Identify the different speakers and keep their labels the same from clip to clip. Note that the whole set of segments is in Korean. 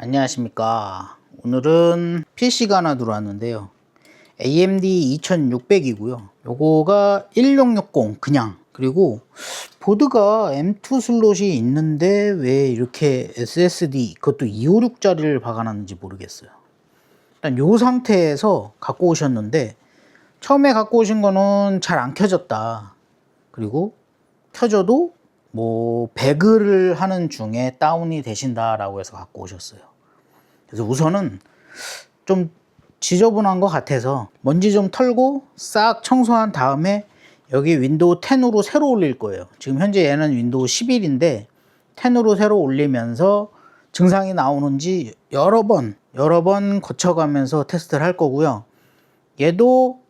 Speaker 1: 안녕하십니까. 오늘은 PC가 하나 들어왔는데요. AMD 2600이고요. 요거가 1660 그냥. 그리고 보드가 M2 슬롯이 있는데 왜 이렇게 SSD 그것도 256짜리를 박아놨는지 모르겠어요. 일단 요 상태에서 갖고 오셨는데 처음에 갖고 오신 거는 잘 안 켜졌다. 그리고 켜져도 뭐 배그를 하는 중에 다운이 되신다라고 해서 갖고 오셨어요. 그래서 우선은 좀 지저분한 것 같아서 먼지 좀 털고 싹 청소한 다음에 여기 윈도우 10으로 새로 올릴 거예요. 지금 현재 얘는 윈도우 11인데 10으로 새로 올리면서 증상이 나오는지 여러 번 여러 번 거쳐가면서 테스트를 할 거고요. 얘도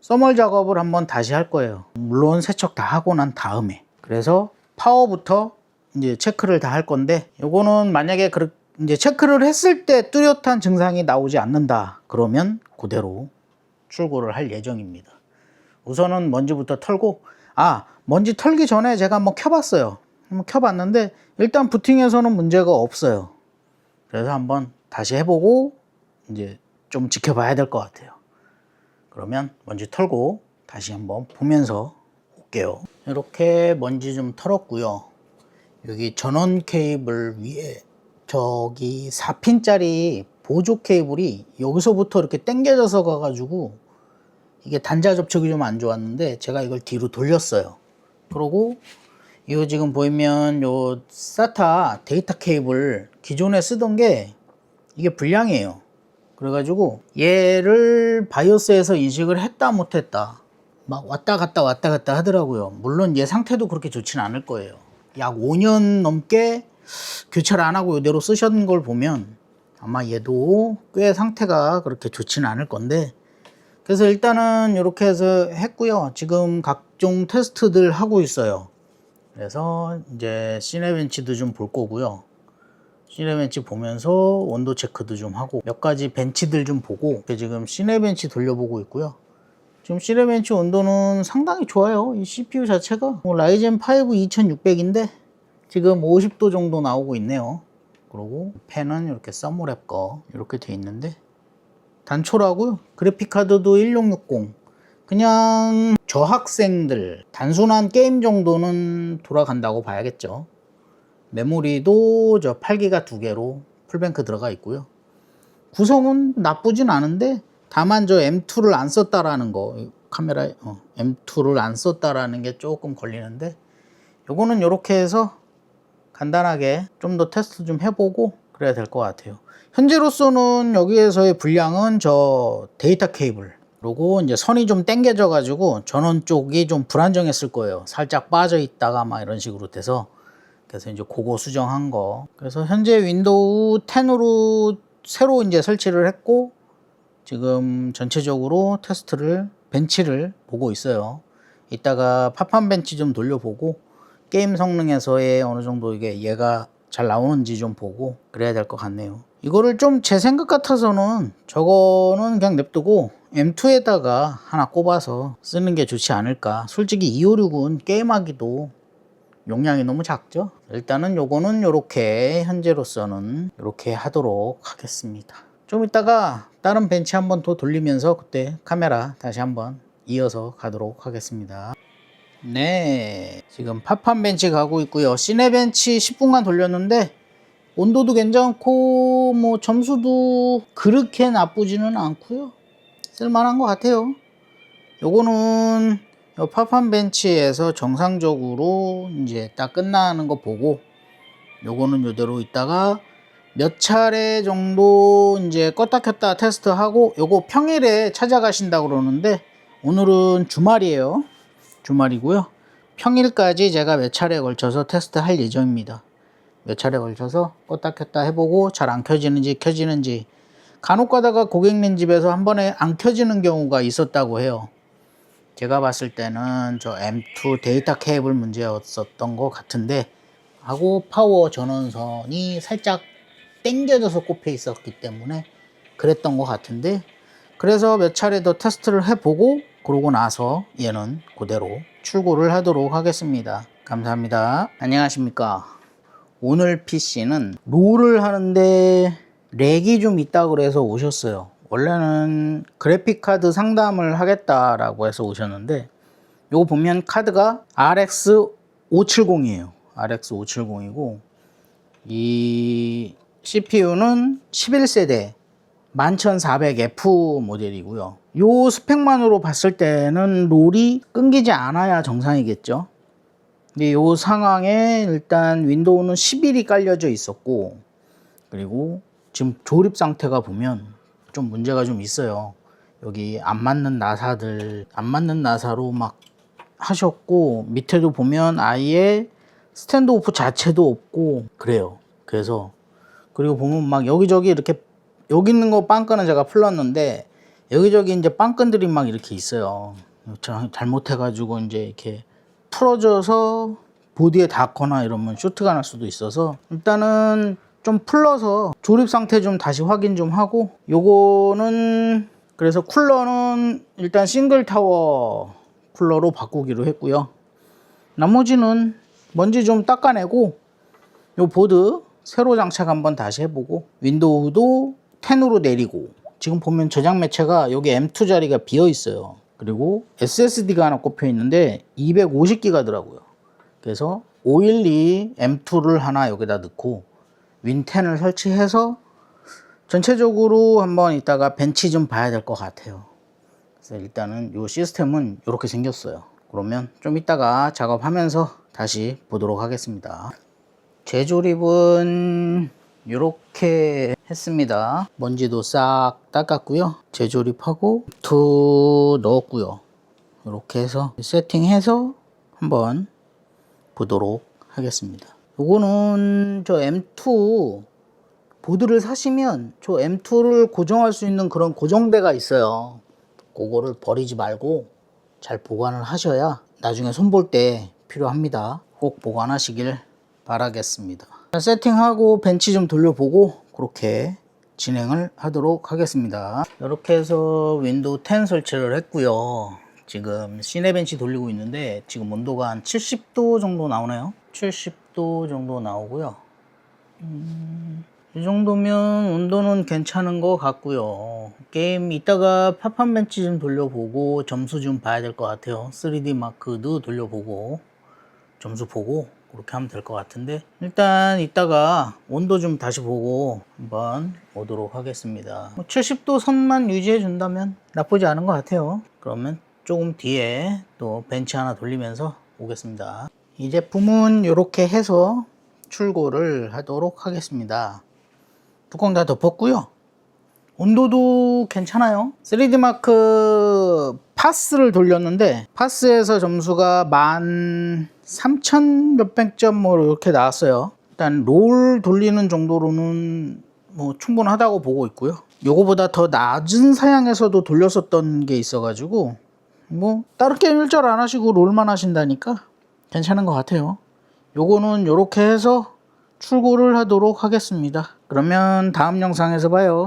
Speaker 1: 써멀 작업을 한번 다시 할 거예요. 물론 세척 다 하고 난 다음에. 그래서 파워부터 이제 체크를 다 할 건데 요거는 만약에 그 이제 체크를 했을 때 뚜렷한 증상이 나오지 않는다. 그러면 그대로 출고를 할 예정입니다. 우선은 먼지부터 털고 아 먼지 털기 전에 제가 한번 켜봤어요. 한번 켜봤는데 일단 부팅에서는 문제가 없어요. 그래서 한번 다시 해보고 이제 좀 지켜봐야 될 것 같아요. 그러면 먼지 털고 다시 한번 보면서 올게요. 이렇게 먼지 좀 털었고요. 여기 전원 케이블 위에 저기 4핀짜리 보조 케이블이 여기서부터 이렇게 당겨져서 가가지고 이게 단자 접촉이 좀 안 좋았는데 제가 이걸 뒤로 돌렸어요. 그러고 이거 지금 보이면 요 SATA 데이터 케이블 기존에 쓰던 게 이게 불량이에요. 그래가지고 얘를 바이오스에서 인식을 했다 못했다 막 왔다 갔다 왔다 갔다 하더라고요. 물론 얘 상태도 그렇게 좋지는 않을 거예요. 약 5년 넘게 교체를 안 하고 이대로 쓰셨는 걸 보면 아마 얘도 꽤 상태가 그렇게 좋지는 않을 건데 그래서 일단은 이렇게 해서 했고요. 지금 각종 테스트들 하고 있어요. 그래서 이제 시네벤치도 좀 볼 거고요. 시네벤치 보면서 온도 체크도 좀 하고 몇 가지 벤치들 좀 보고 지금 시네벤치 돌려보고 있고요. 지금 시네벤치 온도는 상당히 좋아요. 이 CPU 자체가 뭐 라이젠 5 2600인데 지금 50도 정도 나오고 있네요. 그리고 펜은 이렇게 서머랩 거 이렇게 돼 있는데 단초라고요. 그래픽 카드도 1660. 그냥 저학생들 단순한 게임 정도는 돌아간다고 봐야겠죠. 메모리도 저 8기가 두 개로 풀뱅크 들어가 있고요. 구성은 나쁘진 않은데 다만 저 M2를 안 썼다라는 거 카메라 어, M2를 안 썼다라는 게 조금 걸리는데 요거는 이렇게 해서 간단하게 좀 더 테스트 좀 해보고 그래야 될 것 같아요. 현재로서는 여기에서의 분량은 저 데이터 케이블 그리고 이제 선이 좀 당겨져 가지고 전원 쪽이 좀 불안정했을 거예요. 살짝 빠져 있다가 막 이런 식으로 돼서 그래서 이제 그거 수정한 거. 그래서 현재 윈도우 10으로 새로 이제 설치를 했고 지금 전체적으로 테스트를 벤치를 보고 있어요. 이따가 팝판 벤치 좀 돌려보고 게임 성능에서의 어느 정도 이게 얘가 잘 나오는지 좀 보고 그래야 될 것 같네요. 이거를 좀 제 생각 같아서는 저거는 그냥 냅두고 M2에다가 하나 꼽아서 쓰는 게 좋지 않을까. 솔직히 256은 게임하기도 용량이 너무 작죠. 일단은 요거는 요렇게 현재로서는 이렇게 하도록 하겠습니다. 좀 이따가 다른 벤치 한 번 더 돌리면서 그때 카메라 다시 한번 이어서 가도록 하겠습니다. 네, 지금 팝판 벤치 가고 있고요. 시네 벤치 10분간 돌렸는데 온도도 괜찮고 뭐 점수도 그렇게 나쁘지는 않고요. 쓸만한 것 같아요. 요거는 요 팝판 벤치에서 정상적으로 이제 딱 끝나는 거 보고 요거는 요대로 있다가 몇 차례 정도 이제 껐다 켰다 테스트하고 요거 평일에 찾아가신다 그러는데 오늘은 주말이에요. 주말이고요. 평일까지 제가 몇 차례 걸쳐서 테스트 할 예정입니다. 몇 차례 걸쳐서 껐다 켰다 해보고 잘 안 켜지는지 켜지는지 간혹 가다가 고객님 집에서 한 번에 안 켜지는 경우가 있었다고 해요. 제가 봤을 때는 저 M2 데이터 케이블 문제였었던 것 같은데 하고 파워 전원선이 살짝 당겨져서 꼽혀 있었기 때문에 그랬던 것 같은데 그래서 몇 차례 더 테스트를 해보고 그러고 나서 얘는 그대로 출고를 하도록 하겠습니다. 감사합니다. 안녕하십니까. 오늘 PC는 롤을 하는데 렉이 좀 있다 그래서 오셨어요. 원래는 그래픽카드 상담을 하겠다라고 해서 오셨는데 요거 보면 카드가 RX 570이에요. RX 570이고 이 CPU는 11세대 11400F 모델이고요. 요 스펙만으로 봤을 때는 롤이 끊기지 않아야 정상이겠죠. 근데 요 상황에 일단 윈도우는 11이 깔려져 있었고 그리고 지금 조립 상태가 보면 좀 문제가 좀 있어요. 여기 안 맞는 나사들 안 맞는 나사로 막 하셨고 밑에도 보면 아예 스탠드 오프 자체도 없고 그래요. 그래서 그리고 보면 막 여기저기 이렇게 여기 있는 거 빵끈은 제가 풀렀는데 여기저기 이제 빵끈들이 막 이렇게 있어요. 저 잘못해가지고 이제 이렇게 풀어져서 보드에 닿거나 이러면 쇼트가 날 수도 있어서 일단은 좀 풀러서 조립 상태 좀 다시 확인 좀 하고 요거는 그래서 쿨러는 일단 싱글 타워 쿨러로 바꾸기로 했고요. 나머지는 먼지 좀 닦아내고 요 보드 새로 장착 한번 다시 해보고 윈도우도 10으로 내리고 지금 보면 저장 매체가 여기 M2 자리가 비어 있어요. 그리고 SSD가 하나 꼽혀 있는데 250기가더라고요. 그래서 512 M2를 하나 여기다 넣고 윈10을 설치해서 전체적으로 한번 이따가 벤치 좀 봐야 될 것 같아요. 그래서 일단은 이 시스템은 이렇게 생겼어요. 그러면 좀 이따가 작업하면서 다시 보도록 하겠습니다. 재조립은 이렇게 했습니다. 먼지도 싹 닦았고요. 재조립하고 투 넣었고요. 이렇게 해서 세팅해서 한번 보도록 하겠습니다. 요거는 저 M2 보드를 사시면 저 M2를 고정할 수 있는 그런 고정대가 있어요. 그거를 버리지 말고 잘 보관을 하셔야 나중에 손볼 때 필요합니다. 꼭 보관하시길 바라겠습니다. 세팅하고 벤치 좀 돌려보고 그렇게 진행을 하도록 하겠습니다. 이렇게 해서 윈도우 10 설치를 했고요. 지금 시네벤치 돌리고 있는데 지금 온도가 한 70도 정도 나오네요. 70도 정도 나오고요. 음, 이 정도면 온도는 괜찮은 것 같고요. 게임 이따가 팝판 벤치 좀 돌려보고 점수 좀 봐야 될 것 같아요. 3D 마크도 돌려보고 점수 보고 그렇게 하면 될 것 같은데 일단 이따가 온도 좀 다시 보고 한번 오도록 하겠습니다. 뭐 70도 선만 유지해 준다면 나쁘지 않은 것 같아요. 그러면 조금 뒤에 또 벤치 하나 돌리면서 오겠습니다. 이 제품은 이렇게 해서 출고를 하도록 하겠습니다. 뚜껑 다 덮었고요. 온도도 괜찮아요. 3D 마크 파스를 돌렸는데 파스에서 점수가 13,000 몇백 점뭐 이렇게 나왔어요. 일단 롤 돌리는 정도로는 뭐 충분하다고 보고 있고요. 요거보다 더 낮은 사양에서도 돌렸었던 게 있어가지고 뭐 다른 게임 일절 안 하시고 롤만 하신다니까 괜찮은 것 같아요. 요거는 요렇게 해서 출고를 하도록 하겠습니다. 그러면 다음 영상에서 봐요.